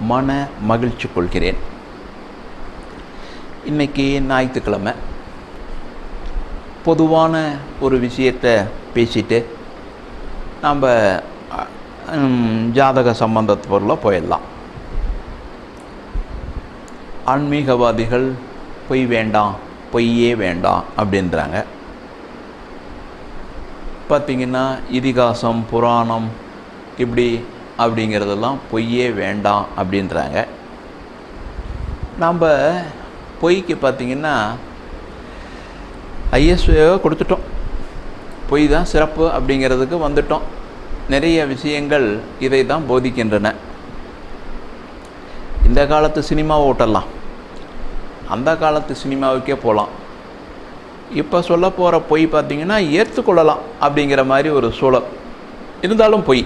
மன மகிழ்ச்சி கொள்கிறேன். இன்னைக்கு ஞாயிற்றுக்கிழமை. பொதுவான ஒரு விஷயத்தை பேசிட்டு நாம் ஜாதக சம்பந்தத்து போயிடலாம். ஆன்மீகவாதிகள் பொய் வேண்டாம் பொய்யே வேண்டாம் அப்படின்றாங்க. பார்த்திங்கன்னா இதிகாசம் புராணம் இப்படி அப்படிங்கிறதெல்லாம் பொய்யே வேண்டாம் அப்படின்றாங்க. நம்ம பொய்க்கு பார்த்திங்கன்னா ஐஎஸ்ஓ கொடுத்துட்டோம். பொய் தான் சிறப்பு அப்படிங்கிறதுக்கு வந்துட்டோம். நிறைய விஷயங்கள் இதை தான் போதிக்கின்றன. இந்த காலத்து சினிமாவை ஓட்டலாம் அந்த காலத்து சினிமாவுக்கே போகலாம். இப்போ சொல்ல போகிற பொய் பார்த்தீங்கன்னா ஏற்றுக்கொள்ளலாம் அப்படிங்கிற மாதிரி ஒரு சூழல். இருந்தாலும் பொய்.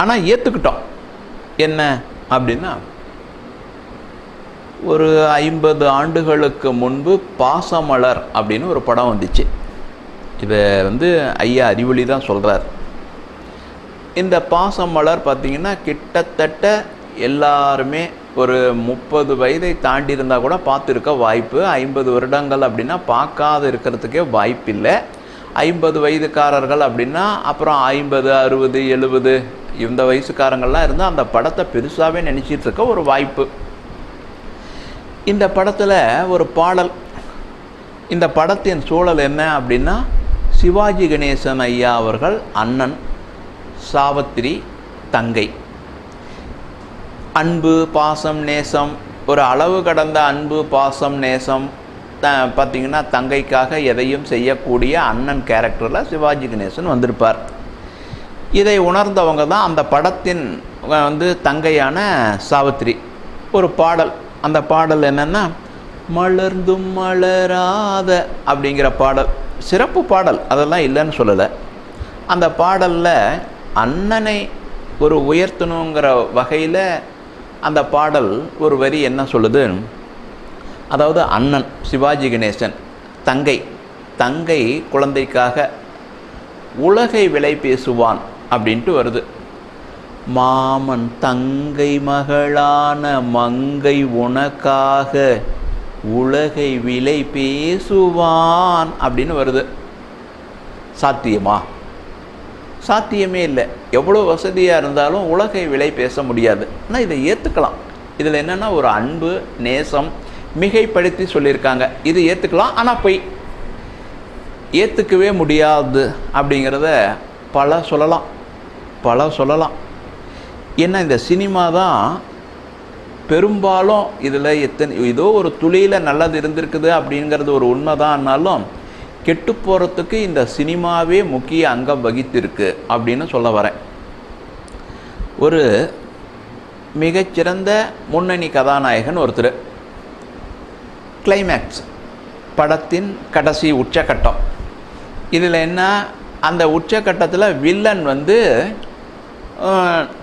ஆனால் ஏற்றுக்கிட்டோம் என்ன? அப்படின்னா ஒரு ஐம்பது ஆண்டுகளுக்கு முன்பு பாசமலர் அப்படின்னு ஒரு படம் வந்துச்சு. இதை வந்து ஐயா அறிவொளி தான் சொல்கிறார் இந்த பாசமலர் பார்த்திங்கன்னா கிட்டத்தட்ட எல்லாருமே ஒரு முப்பது வயதை தாண்டி இருந்தால் கூட பார்த்துருக்க வாய்ப்பு. ஐம்பது வருடங்கள் அப்படின்னா பார்க்காத இருக்கிறதுக்கே வாய்ப்பில்லை. ஐம்பது வயதுக்காரர்கள் அப்படின்னா அப்புறம் ஐம்பது அறுபது எழுபது இந்த வயசுக்காரங்கள்லாம் இருந்தால் அந்த படத்தை பெருசாகவே நினச்சிட்டு இருக்க ஒரு வாய்ப்பு. இந்த படத்தில் ஒரு பாடல். இந்த படத்தின் சூழல் என்ன அப்படின்னா சிவாஜி கணேசன் ஐயா அவர்கள் அண்ணன் சாவத்திரி தங்கை. அன்பு பாசம் நேசம் ஒரு அளவு கடந்த அன்பு பாசம் நேசம் த பார்த்திங்கன்னா தங்கைக்காக எதையும் செய்யக்கூடிய அண்ணன் கேரக்டரில் சிவாஜி கணேசன் வந்திருப்பார். இதை உணர்ந்தவங்க தான் அந்த படத்தின் வந்து தங்கையான சாவித்திரி ஒரு பாடல். அந்த பாடல் என்னென்னா மலர்ந்தும் மலராத அப்படிங்கிற பாடல். சிறப்பு பாடல். அதெல்லாம் இல்லைன்னு சொல்லலை. அந்த பாடலில் அண்ணனை ஒரு உயர்த்தணுங்கிற வகையில் அந்த பாடல் ஒரு வரி என்ன சொல்லுது? அதாவது அண்ணன் சிவாஜி கணேசன் தங்கை தங்கை குழந்தைக்காக உலகை விலை பேசுவான் அப்படின்ட்டு வருது. மாமன் தங்கை மகளான மங்கை உனக்காக உலகை விலை பேசுவான் அப்படின்னு வருது. சாத்தியமா? சாத்தியமே இல்லை. எவ்வளோ வசதியாக இருந்தாலும் உலகை விலை பேச முடியாது. ஆனால் இதை ஏற்றுக்கலாம் இதில் என்னென்னா ஒரு அன்பு நேசம் மிகைப்படுத்தி சொல்லியிருக்காங்க. இது ஏற்றுக்கலாம் ஆனால் பொய். ஏற்றுக்கவே முடியாது அப்படிங்கிறத பல சொல்லலாம். பல சொல்லலாம். ஏன்னா இந்த சினிமா தான் பெரும்பாலும் இதில் எத்தனை ஏதோ ஒரு துளியில் நல்லது இருந்திருக்குது அப்படிங்கிறது ஒரு உண்மைதான்னாலும் கெட்டு போகிறதுக்கு இந்த சினிமாவே முக்கிய அங்கம் வகித்திருக்கு அப்படின்னு சொல்ல வரேன். ஒரு மிகச்சிறந்த முன்னணி கதாநாயகன் ஒருத்தர். கிளைமேக்ஸ் படத்தின் கடைசி உச்சக்கட்டம். இதில் என்ன? அந்த உச்சக்கட்டத்தில் வில்லன் வந்து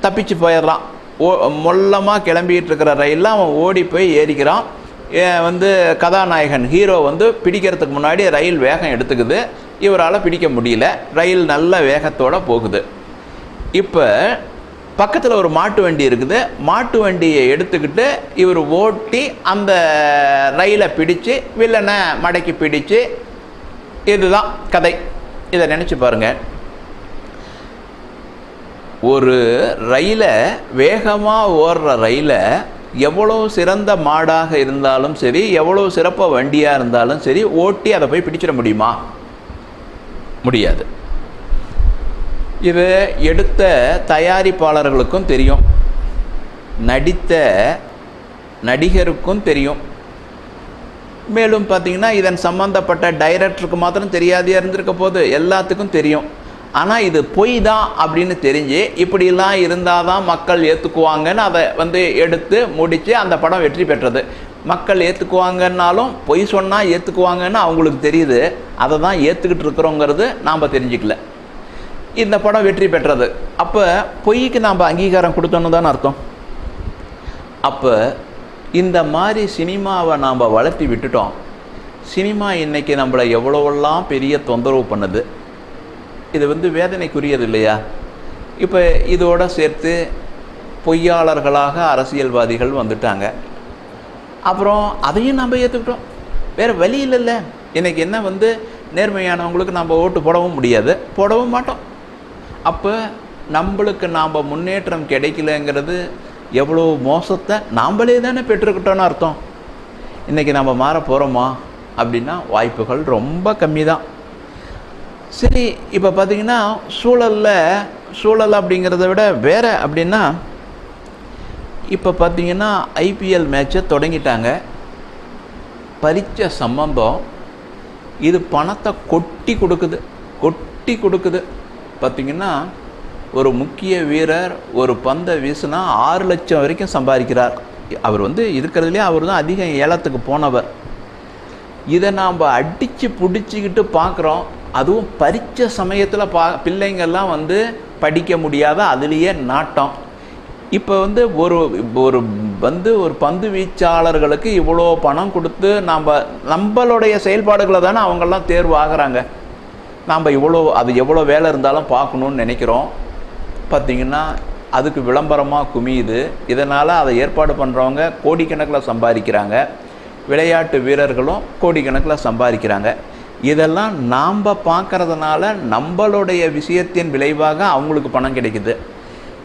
தப்பிச்சு போயிடுறான். ஓ மொல்லமாக கிளம்பிகிட்டு இருக்கிற ரயிலில் அவன் ஓடி போய் ஏறிக்கிறான். வந்து கதாநாயகன் ஹீரோ வந்து பிடிக்கிறதுக்கு முன்னாடி ரயில் வேகம் எடுத்துக்குது. இவரால் பிடிக்க முடியல. ரயில் நல்ல வேகத்தோடு போகுது. இப்போ பக்கத்தில் ஒரு மாட்டு வண்டி இருக்குது. மாட்டு வண்டியை எடுத்துக்கிட்டு இவர் ஓட்டி அந்த ரயிலை பிடிச்சு வில்லனை மடக்கி பிடிச்சு இதுதான் கதை. இதை நினச்சி பாருங்கள் ஒரு ரயிலை வேகமாக ஓடுற ரயிலை எவ்வளோ சிறந்த மாடாக இருந்தாலும் சரி எவ்வளோ சிறப்பாக வண்டியாக இருந்தாலும் சரி ஓட்டி அதை போய் பிடிச்சிட முடியுமா? முடியாது. இது எடுத்த தயாரிப்பாளர்களுக்கும் தெரியும். நடித்த நடிகருக்கும் தெரியும். மேலும் பார்த்தீங்கன்னா இதன் சம்பந்தப்பட்ட டைரக்டருக்கு மாத்திரம் தெரியாதே இருந்திருக்க போது எல்லாத்துக்கும் தெரியும். ஆனால் இது பொய் தான் அப்படின்னு தெரிஞ்சு இப்படிலாம் இருந்தால் தான் மக்கள் ஏற்றுக்குவாங்கன்னு அதை வந்து எடுத்து முடித்து அந்த படம் வெற்றி பெற்றது. மக்கள் ஏற்றுக்குவாங்கன்னாலும் பொய் சொன்னால் ஏற்றுக்குவாங்கன்னு அவங்களுக்கு தெரியுது. அதை தான் ஏற்றுக்கிட்டு இருக்கிறோங்கிறது நாம் தெரிஞ்சுக்கல. இந்த படம் வெற்றி பெற்றது. அப்போ பொய்க்கு நாம் அங்கீகாரம் கொடுத்தோன்னு தானே அர்த்தம்? அப்போ இந்த மாதிரி சினிமாவை நாம் வளர்த்தி விட்டுட்டோம். சினிமா இன்னைக்கு நம்மளை எவ்வளவெல்லாம் பெரிய தொந்தரவு பண்ணுது? இது வந்து வேதனைக்குரியது இல்லையா? இப்போ இதோடு சேர்த்து பொய்யாளர்களாக அரசியல்வாதிகள் வந்துட்டாங்க. அப்புறம் அதையும் நம்ம ஏற்றுக்கிட்டோம் வேறு வழி இல்லைல்ல. இன்றைக்கி என்ன வந்து நேர்மையானவங்களுக்கு நம்ம ஓட்டு போடவும் முடியாது. போடவும் மாட்டோம். அப்போ நம்மளுக்கு நாம் முன்னேற்றம் கிடைக்கலங்கிறது எவ்வளோ மோசத்தை நாம்ளே தானே பெற்றுக்கிட்டோன்னு அர்த்தம். இன்றைக்கி நம்ம மாற போகிறோமா அப்படின்னா வாய்ப்புகள் ரொம்ப கம்மி தான் சரி இப்போ பார்த்திங்கன்னா சூழலில் சூழல் அப்படிங்கிறத விட வேறு அப்படின்னா இப்போ பார்த்தீங்கன்னா ஐபிஎல் மேட்சை தொடங்கிட்டாங்க. பறித்த சம்பந்தம் இது பணத்தை கொட்டி கொடுக்குது கொட்டி கொடுக்குது. பார்த்தீங்கன்னா ஒரு முக்கிய வீரர் ஒரு பந்தை வீசுனா ஆறு லட்சம் வரைக்கும் சம்பாதிக்கிறார். அவர் வந்து இருக்கிறதுலே அவர் தான் அதிகம் ஏலத்துக்கு போனவர். இதை நாம் அடித்து பிடிச்சிக்கிட்டு பார்க்குறோம் அதுவும் பறித்த சமயத்தில் பா பிள்ளைங்கள்லாம் வந்து படிக்க முடியாத அதுலேயே நாட்டம். இப்போ வந்து ஒரு ஒரு வந்து ஒரு பந்து வீச்சாளர்களுக்கு இவ்வளோ பணம் கொடுத்து நாம் நம்மளுடைய செயல்பாடுகளை தானே அவங்கெல்லாம் தேர்வு ஆகிறாங்க நாம் இவ்வளோ அது எவ்வளோ வேலை இருந்தாலும் பார்க்கணுன்னு நினைக்கிறோம். பார்த்திங்கன்னா அதுக்கு விளம்பரமாக குமியுது. இதனால் அதை ஏற்பாடு பண்ணுறவங்க கோடிக்கணக்கில் சம்பாதிக்கிறாங்க. விளையாட்டு வீரர்களும் கோடிக்கணக்கில் சம்பாதிக்கிறாங்க. இதெல்லாம் நாம் பார்க்கறதுனால நம்மளுடைய விஷயத்தின் விளைவாக அவங்களுக்கு பணம் கிடைக்குது.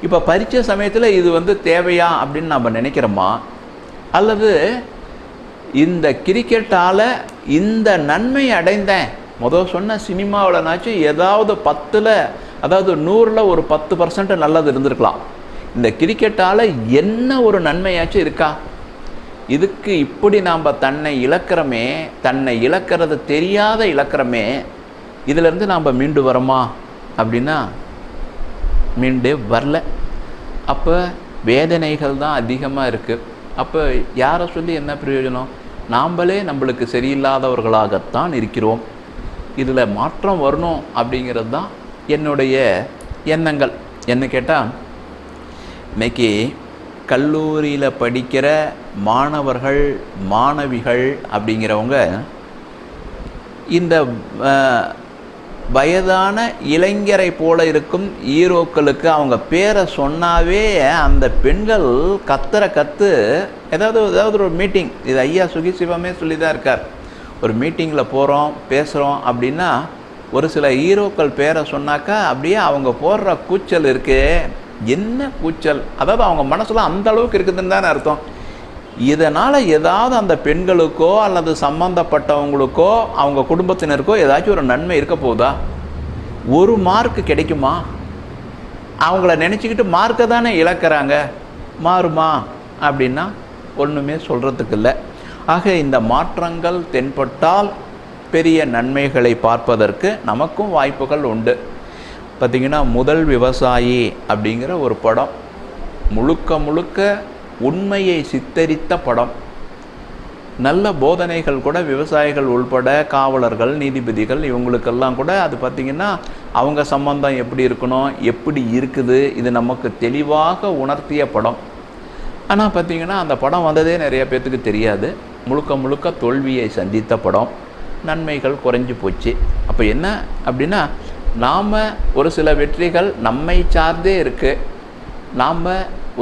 இப்போ பரீட்சை சமயத்தில் இது வந்து தேவையா அப்படின்னு நம்ம நினைக்கிறோமா? அல்லது இந்த கிரிக்கெட்டால் இந்த நன்மை அடைந்தேன் முதல் சொன்ன சினிமாவில்னாச்சும் ஏதாவது பத்தில் அதாவது நூறில் ஒரு பத்து பர்சன்ட் நல்லது இருந்திருக்கலாம். இந்த கிரிக்கெட்டால் என்ன ஒரு நன்மையாச்சும் இருக்கா? இதுக்கு இப்படி நாம் தன்னை இழக்கிறோமே தன்னை இழக்கிறது தெரியாத இழக்கிறோமே இதிலேருந்து நாம் மீண்டு வரோமா? அப்படின்னா மீண்டே வரல. அப்போ வேதனைகள் தான் அதிகமாக இருக்குது அப்போ யாரை சொல்லி என்ன பிரயோஜனம்? நாம்ளே நம்மளுக்கு சரியில்லாதவர்களாகத்தான் இருக்கிறோம். இதில் மாற்றம் வரணும் அப்படிங்கிறது தான் என்னுடைய எண்ணங்கள். என்ன கேட்டால் இன்னைக்கு கல்லூரியில் படிக்கிற மாணவர்கள் மாணவிகள் அப்படிங்கிறவங்க இந்த வயதான இளைஞரை போல இருக்கும் ஈரோக்களுக்கு அவங்க பேரை சொன்னாவே அந்த பெண்கள் கத்துற கத்து ஏதாவது ஏதாவது ஒரு மீட்டிங் இது ஐயா சுகி சிவமே சொல்லி தான் இருக்கார். ஒரு மீட்டிங்கில் போகிறோம் பேசுகிறோம் அப்படின்னா ஒரு சில ஹீரோக்கள் பேரை சொன்னாக்கா அப்படியே அவங்க போடுற கூச்சல் இருக்கே. என்ன கூச்சல்? அதாவது அவங்க மனசில் அந்த அளவுக்கு இருக்குதுன்னு தானே அர்த்தம். இதனால் ஏதாவது அந்த பெண்களுக்கோ அல்லது சம்பந்தப்பட்டவங்களுக்கோ அவங்க குடும்பத்தினருக்கோ ஏதாச்சும் ஒரு நன்மை இருக்க போதா ஒரு மார்க் கிடைக்குமா? அவங்கள நினச்சிக்கிட்டு மார்க்கை தானே இழக்கிறாங்க. மாறுமா? அப்படின்னா ஒன்றுமே சொல்கிறதுக்கு இல்லை. ஆக இந்த மாற்றங்கள் தென்பட்டால் பெரிய நன்மைகளை பார்ப்பதற்கு நமக்கும் வாய்ப்புகள் உண்டு. பார்த்திங்கன்னா முதல் விவசாயி அப்படிங்கிற ஒரு படம் முழுக்க முழுக்க உண்மையை சித்தரித்த படம். நல்ல போதனைகள் கூட விவசாயிகள் உள்பட காவலர்கள் நீதிபதிகள் இவங்களுக்கெல்லாம் கூட அது பார்த்திங்கன்னா அவங்க சம்பந்தம் எப்படி இருக்கணும் எப்படி இருக்குது இது நமக்கு தெளிவாக உணர்த்திய படம். ஆனால் பார்த்திங்கன்னா அந்த படம் வந்ததே நிறைய பேர்த்துக்கு தெரியாது. முழுக்க முழுக்க தோல்வியை சந்தித்த படம். நன்மைகள் குறைஞ்சு போச்சு. அப்போ என்ன அப்படின்னா நாம் ஒரு சில வெற்றிகள் நம்மை சார்ந்தே இருக்குது நாம்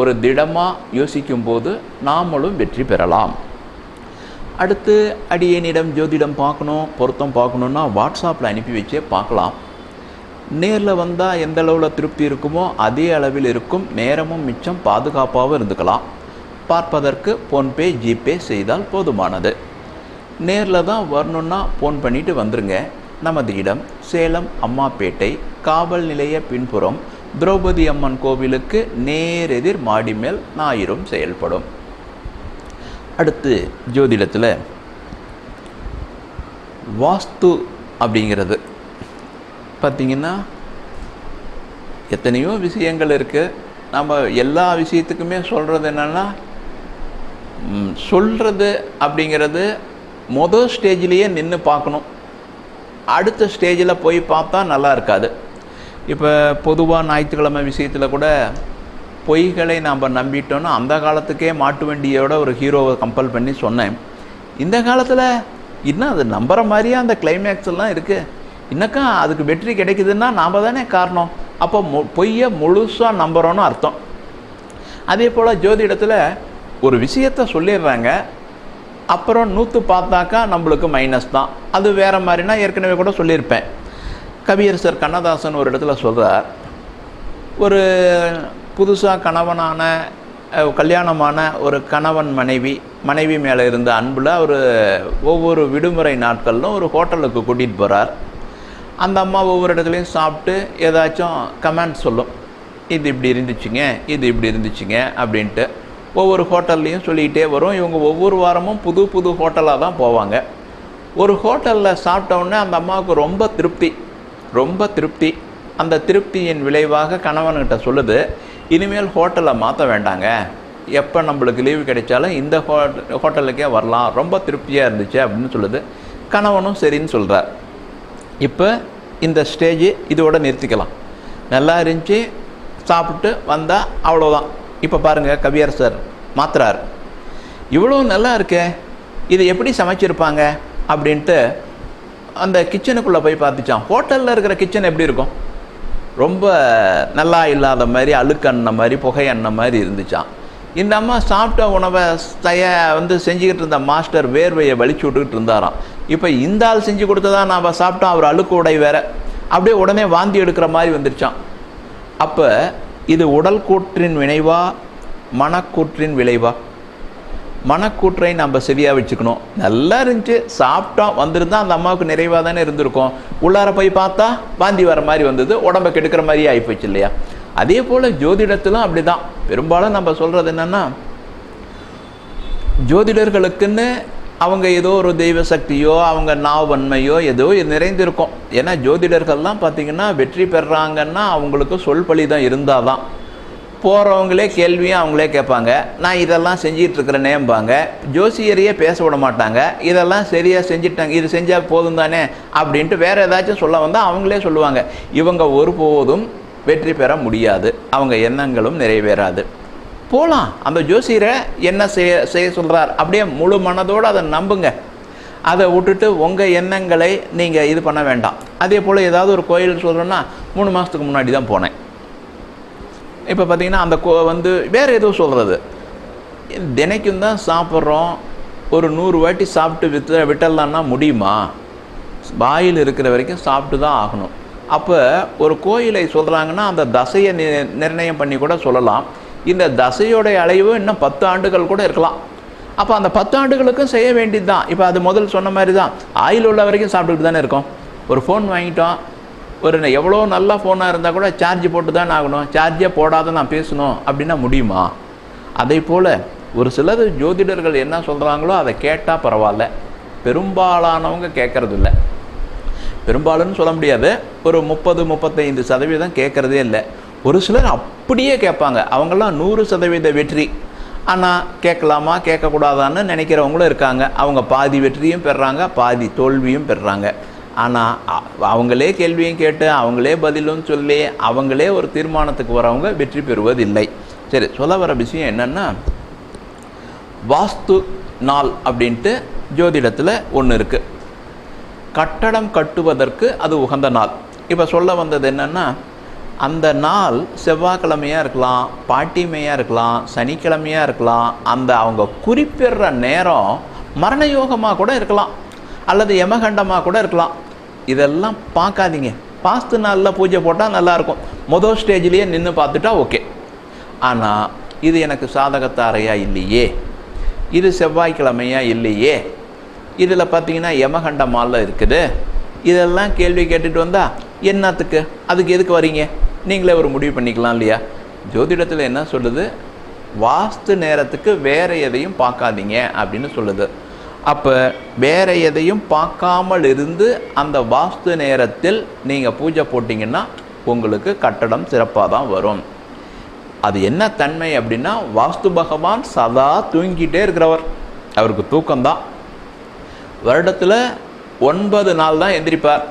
ஒரு திடமாக யோசிக்கும்போது நாமளும் வெற்றி பெறலாம். அடுத்து அடியனிடம் ஜோதிடம் பார்க்கணும் பொருத்தம் பார்க்கணுன்னா வாட்ஸ்அப்பில் அனுப்பி வச்சே பார்க்கலாம். நேரில் வந்தால் எந்த அளவில் திருப்தி இருக்குமோ அதே அளவில் இருக்கும் நேரமும் மிச்சம் பாதுகாப்பாகவும் இருந்துக்கலாம். பார்ப்பதற்கு ஃபோன்பே ஜிபே செய்தால் போதுமானது. நேரில் தான் வரணுன்னா ஃபோன் பண்ணிட்டு வந்துருங்க. நமது இடம் சேலம் அம்மாப்பேட்டை காவல் நிலைய பின்புறம் திரௌபதி அம்மன் கோவிலுக்கு நேரெதிர் மாடி மேல் ஞாயிறும் செயல்படும். அடுத்து ஜோதிடத்தில் வாஸ்து அப்படிங்கிறது. பார்த்திங்கன்னா எத்தனையோ விஷயங்கள் இருக்குது நம்ம எல்லா விஷயத்துக்குமே சொல்கிறது என்னென்னா சொல்கிறது அப்படிங்கிறது மொதல் ஸ்டேஜ்லேயே நின்று பார்க்கணும். அடுத்த ஸ்டேஜில் போய் பார்த்தா நல்லா இருக்காது. இப்போ பொதுவாக ஞாயிற்றுக்கிழமை விஷயத்தில் கூட பொய்களை நாம் நம்பிட்டோன்னா அந்த காலத்துக்கே மாட்டு வண்டியோட ஒரு ஹீரோவை கம்பல் பண்ணி சொன்னேன். இந்த காலத்தில் இன்னும் அது நம்புகிற மாதிரியே அந்த கிளைமேக்ஸ் எல்லாம் இருக்குது இன்னக்கா அதுக்கு வெற்றி கிடைக்குதுன்னா நாம் தானே காரணம். அப்போ மொ பொய்யை முழுசாக நம்புகிறோன்னு அர்த்தம். அதே போல் ஜோதிடத்தில் ஒரு விஷயத்த சொல்லிடுறாங்க அப்புறம் நூற்று பார்த்தாக்கா நம்மளுக்கு மைனஸ் தான். அது வேறு மாதிரினா ஏற்கனவே கூட சொல்லியிருப்பேன். கவியரசர் கண்ணதாசன் ஒரு இடத்துல சொல்கிறார் ஒரு புதுசாக கணவனான கல்யாணமான ஒரு கணவன் மனைவி மனைவி மேலே இருந்த அன்பில் அவர் ஒவ்வொரு விடுமுறை நாட்களிலும் ஒரு ஹோட்டலுக்கு கூட்டிகிட்டு போகிறார் அந்த அம்மா ஒவ்வொரு இடத்துலையும் சாப்பிட்டு ஏதாச்சும் கமெண்ட் சொல்லும். இது இப்படி இருந்துச்சுங்க இது இப்படி இருந்துச்சுங்க அப்படின்ட்டு. ஒவ்வொரு ஹோட்டல்லையும் சொல்லிக்கிட்டே வரும். இவங்க ஒவ்வொரு வாரமும் புது புது ஹோட்டலாக தான் போவாங்க. ஒரு ஹோட்டலில் சாப்பிட்ட உடனே அந்த அம்மாவுக்கு ரொம்ப திருப்தி. ரொம்ப திருப்தி. அந்த திருப்தியின் விளைவாக கணவன்கிட்ட சொல்லுது இனிமேல் ஹோட்டலை மாற்ற வேண்டாங்க. எப்போ நம்மளுக்கு லீவு கிடைச்சாலும் இந்த ஹோட் ஹோட்டலுக்கே வரலாம். ரொம்ப திருப்தியாக இருந்துச்சு அப்படின்னு சொல்லுது. கணவனும் சரின்னு சொல்கிறார் இப்போ இந்த ஸ்டேஜ் இதோட நிறுத்திக்கலாம். நல்லா இருந்துச்சு. சாப்பிட்டு வந்தால் அவ்வளோதான் இப்போ பாருங்கள் கவியரசர் மாத்திரார் இவ்வளோ நல்லா இருக்கே இது எப்படி சமைச்சிருப்பாங்க? அப்படின்ட்டு அந்த கிச்சனுக்குள்ளே போய் பார்த்துச்சான் ஹோட்டலில் இருக்கிற கிச்சன் எப்படி இருக்கும்? ரொம்ப நல்லா இல்லாத மாதிரி அழுக்கண்ண மாதிரி புகையண்ண மாதிரி இருந்துச்சான் இந்த அம்மா சாப்பிட்ட உணவை தய வந்து செஞ்சுக்கிட்டு இருந்த மாஸ்டர் வேர்வையை வலிச்சு விட்டுக்கிட்டு இருந்தாராம். இப்போ இந்த ஆள் செஞ்சு கொடுத்ததா நாம் சாப்பிட்டோம் அவர் அழுக்கு உடை வேற. அப்படியே உடனே வாந்தி எடுக்கிற மாதிரி வந்துருச்சான் அப்போ இது உடல் கூற்றின் வினைவா மனக்கூற்றின் விளைவா? மனக்கூற்றை நம்ம சரியாக வச்சுக்கணும். நல்லா இருந்துச்சு சாப்பிட்டோம் வந்திருந்தால் அந்த அம்மாவுக்கு நிறைவாக தானே இருந்திருக்கும். உள்ளார போய் பார்த்தா வாந்தி வர மாதிரி வந்தது உடம்பை கெடுக்கிற மாதிரி ஆகிப்போச்சு இல்லையா? அதே போல் ஜோதிடத்திலும் அப்படி தான் பெரும்பாலும் நம்ம சொல்கிறது என்னென்னா ஜோதிடர்களுக்குன்னு அவங்க ஏதோ ஒரு தெய்வ சக்தியோ அவங்க நாவன்மையோ ஏதோ நிறைந்திருக்கும். ஏன்னா ஜோதிடர்கள்லாம் பார்த்திங்கன்னா வெற்றி பெறாங்கன்னா அவங்களுக்கு சொல்பழி தான் இருந்தால் தான் போகிறவங்களே கேள்வியும் அவங்களே கேட்பாங்க. நான் இதெல்லாம் செஞ்சிட்ருக்கிறேனேம்பாங்க. ஜோசியரையே பேச விட மாட்டாங்க. இதெல்லாம் சரியாக செஞ்சிட்டாங்க. இது செஞ்சால் போதும் தானே அப்படின்ட்டு வேறு ஏதாச்சும் சொல்ல வந்தால் அவங்களே சொல்லுவாங்க. இவங்க ஒருபோதும் வெற்றி பெற முடியாது. அவங்க எண்ணங்களும் நிறைவேறாது. போகலாம் அந்த ஜோசியரை என்ன செய்ய செய்ய சொல்கிறார் அப்படியே முழு மனதோடு அதை நம்புங்க. அதை விட்டுட்டு உங்கள் எண்ணங்களை நீங்கள் இது பண்ண வேண்டாம். அதே போல் ஏதாவது ஒரு கோயில் சொல்கிறோன்னா மூணு மாதத்துக்கு முன்னாடி தான் போனேன். இப்போ பார்த்தீங்கன்னா அந்த கோ வந்து வேறு எதுவும் சொல்கிறது தினைக்கும் தான் சாப்பிட்றோம். ஒரு நூறு வாட்டி சாப்பிட்டு வித்து விட்டலான்னா முடியுமா? வாயில் இருக்கிற வரைக்கும் சாப்பிட்டு தான் ஆகணும். அப்போ ஒரு கோயிலை சொல்கிறாங்கன்னா அந்த தசையை நி நிர்ணயம் பண்ணி கூட சொல்லலாம். இந்த தசையோடைய அளவு இன்னும் பத்து ஆண்டுகள் கூட இருக்கலாம். அப்போ அந்த பத்து ஆண்டுகளுக்கும் செய்ய வேண்டியது தான் இப்போ அது முதல் சொன்ன மாதிரி தான் ஆயில் உள்ள வரைக்கும் சாப்பிட்டுட்டு தானே இருக்கோம். ஒரு ஃபோன் வாங்கிட்டோம். ஒரு எவ்வளோ நல்ல ஃபோனாக இருந்தால் கூட சார்ஜ் போட்டு தான் ஆகணும். சார்ஜே போடாத நான் பேசணும் அப்படின்னா முடியுமா? அதே போல் ஒரு சிலர் ஜோதிடர்கள் என்ன சொல்கிறாங்களோ அதை கேட்டால் பரவாயில்ல. பெரும்பாலானவங்க கேட்கறது இல்லை பெரும்பாலும்னு சொல்ல முடியாது. ஒரு முப்பது முப்பத்தைந்து சதவீதம் கேட்குறதே இல்லை. ஒரு சிலர் அப் அப்படியே கேட்பாங்க. அவங்கெல்லாம் நூறு சதவீத வெற்றி. ஆனால் கேட்கலாமா கேட்கக்கூடாதான்னு நினைக்கிறவங்களும் இருக்காங்க. அவங்க பாதி வெற்றியும் பெறுறாங்க பாதி தோல்வியும் பெறுறாங்க ஆனால் அவங்களே கேள்வியும் கேட்டு அவங்களே பதிலும் சொல்லி அவங்களே ஒரு தீர்மானத்துக்கு வரவங்க வெற்றி பெறுவதில்லை. சரி சொல்ல வர விஷயம் என்னென்னா வாஸ்து நாள் அப்படின்ட்டு ஜோதிடத்தில் ஒன்று இருக்குது கட்டடம் கட்டுவதற்கு அது உகந்த நாள். இப்போ சொல்ல வந்தது என்னென்னா அந்த நாள் செவ்வாய்க்கிழமையாக இருக்கலாம் பாட்டிமையாக இருக்கலாம் சனிக்கிழமையாக இருக்கலாம் அந்த அவங்க குறிப்பிடுற நேரம் மரண யோகமாக கூட இருக்கலாம் அல்லது யமகண்டமாக கூட இருக்கலாம். இதெல்லாம் பார்க்காதீங்க. பாஸ்து நாளில் பூஜை போட்டால் நல்லாயிருக்கும் மொதல் ஸ்டேஜ்லேயே நின்று பார்த்துட்டா ஓகே. ஆனால் இது எனக்கு சாதகத்தாரையா இல்லையே? இது செவ்வாய்க்கிழமையா இல்லையே? இதில் பார்த்தீங்கன்னா யமகண்டமாலில் இருக்குது. இதெல்லாம் கேள்வி கேட்டுட்டு வந்தால் என்னத்துக்கு? அதுக்கு எதுக்கு வரீங்க? நீங்களே ஒரு முடிவு பண்ணிக்கலாம் இல்லையா? ஜோதிடத்தில் என்ன சொல்லுது? வாஸ்து நேரத்துக்கு வேற எதையும் பார்க்காதீங்க அப்படின்னு சொல்லுது. அப்போ வேற எதையும் பார்க்காமல் இருந்து அந்த வாஸ்து நேரத்தில் நீங்கள் பூஜை போட்டிங்கன்னா உங்களுக்கு கட்டடம் சிறப்பாக தான் வரும். அது என்ன தன்மை அப்படின்னா வாஸ்து பகவான் சதா தூங்கிட்டே இருக்கிறவர். அவருக்கு தூக்கம்தான். வருடத்தில் ஒன்பது நாள் தான் எந்திரிப்பார்.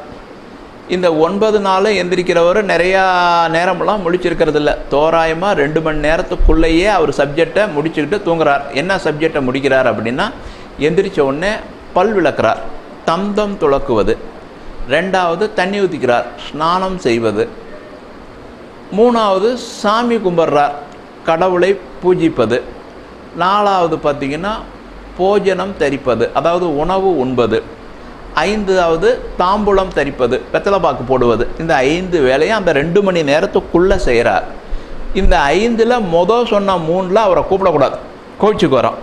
இந்த ஒன்பது நாள் எந்திரிக்கிறவர் நிறையா நேரமெல்லாம் முடிச்சிருக்கிறது இல்லை தோராயமாக ரெண்டு மணி நேரத்துக்குள்ளேயே அவர் சப்ஜெக்டை முடிச்சுக்கிட்டு தூங்குறார். என்ன சப்ஜெக்டை முடிக்கிறார் அப்படின்னா எந்திரிச்ச உடனே பல் விளக்குறார். தந்தம் துளக்குவது. ரெண்டாவது தண்ணி ஊற்றிக்கிறார் ஸ்நானம் செய்வது. மூணாவது சாமி கும்பிட்றார். கடவுளை பூஜிப்பது. நாலாவது பார்த்திங்கன்னா போஜனம் தரிப்பது. அதாவது உணவு உண்பது. ஐந்தாவது தாம்பூலம் தரிப்பது வெத்தலைப்பாக்கு போடுவது. இந்த ஐந்து வேலையும் அந்த ரெண்டு மணி நேரத்துக்குள்ளே செய்கிறார் இந்த ஐந்தில் மொதல் சொன்ன மூணில் அவரை கூப்பிடக்கூடாது. கோவிச்சுக்கு வரோம்.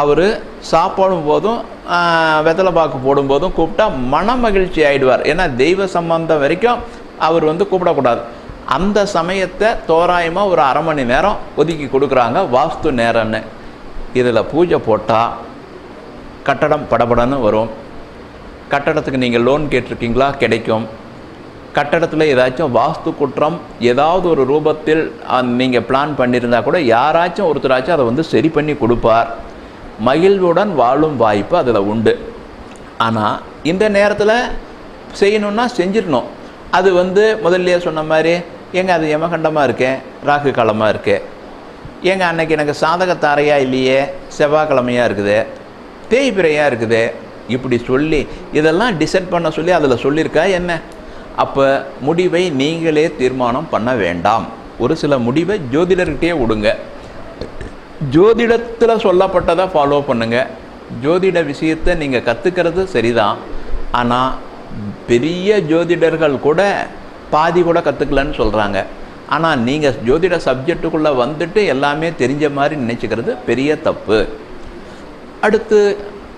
அவர் சாப்பாடும் போதும் வெத்தலைப்பாக்கு போடும்போதும் கூப்பிட்டா மன மகிழ்ச்சி ஆகிடுவார் ஏன்னா தெய்வ சம்பந்தம் வரைக்கும் அவர் வந்து கூப்பிடக்கூடாது. அந்த சமயத்தை தோராயமாக ஒரு அரை மணி நேரம் ஒதுக்கி கொடுக்குறாங்க வாஸ்து நேரம்னு. இதில் பூஜை போட்டால் கட்டடம் படபடன்னு வரும். கட்டடத்துக்கு நீங்கள் லோன் கேட்டிருக்கீங்களா? கிடைக்கும். கட்டடத்தில் ஏதாச்சும் வாஸ்து குற்றம் ஏதாவது ஒரு ரூபத்தில் நீங்கள் பிளான் பண்ணியிருந்தால் கூட யாராச்சும் ஒருத்தராச்சும் அதை வந்து சரி பண்ணி கொடுப்பார். மகிழ்வுடன் வாழும் வாய்ப்பு அதில் உண்டு. ஆனால் இந்த நேரத்தில் செய்யணுன்னா செஞ்சிடணும். அது வந்து முதல்லையே சொன்ன மாதிரி ஏங்க அது யமகண்டமாக இருக்கேன் ராகு காலமாக இருக்குது ஏங்க அன்னைக்கு எனக்கு சாதகத்தாரையாக இல்லையே? செவ்வாய்க்கிழமையாக இருக்குது? தேய்பிரையாக இருக்குது? இப்படி சொல்லி இதெல்லாம் டிசைட் பண்ண சொல்லி அதில் சொல்லியிருக்கா என்ன? அப்போ முடிவை நீங்களே தீர்மானம் பண்ண வேண்டாம். ஒரு சில முடிவை ஜோதிடர்கிட்டே விடுங்க. ஜோதிடத்தில் சொல்லப்பட்டதை ஃபாலோ பண்ணுங்கள் ஜோதிட விஷயத்தை நீங்கள் கற்றுக்கிறது சரிதான். ஆனால் பெரிய ஜோதிடர்கள் கூட பாதி கூட கற்றுக்கலன்னு சொல்கிறாங்க ஆனால் நீங்கள் ஜோதிட சப்ஜெக்டுக்குள்ளே வந்துட்டு எல்லாமே தெரிஞ்ச மாதிரி நினச்சிக்கிறது பெரிய தப்பு. அடுத்து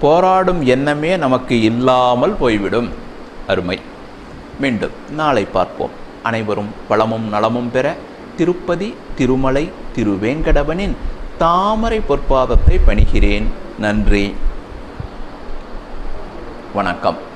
போராடும் எண்ணமே நமக்கு இல்லாமல் போய்விடும். அருமை. மீண்டும் நாளை பார்ப்போம். அனைவரும் வளமும் நலமும் பெற திருப்பதி திருமலை திருவேங்கடவனின் தாமரை பொற்பாதத்தை பணிகிறேன். நன்றி. வணக்கம்.